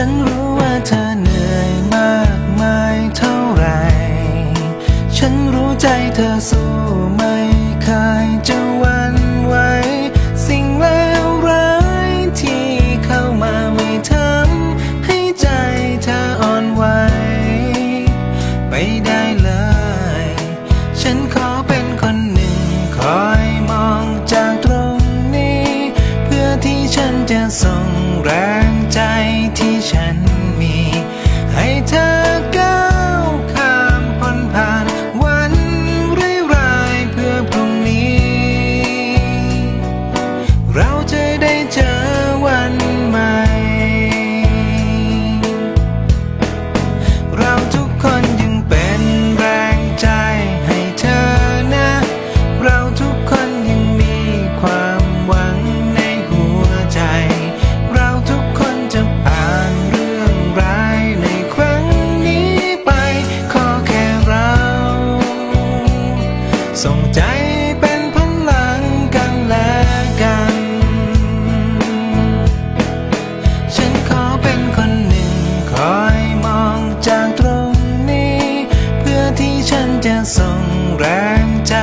ฉันรู้ว่าเธอเหนื่อยมากมายเท่าไร ฉันรู้ใจเธอสู้ไม่เคยจะวันไหว สิ่งเลวร้ายที่เข้ามาไม่ทำให้ใจเธออ่อนไหว ไปได้เลย จะได้เจอวันใหม่ เราทุกคนยังเป็นแรงใจให้เธอนะ เราทุกคนยังมีความหวังในหัวใจ เราทุกคนจะผ่านเรื่องร้ายในครั้งนี้ไป ขอแค่เรา ส่งใจ แรงใจ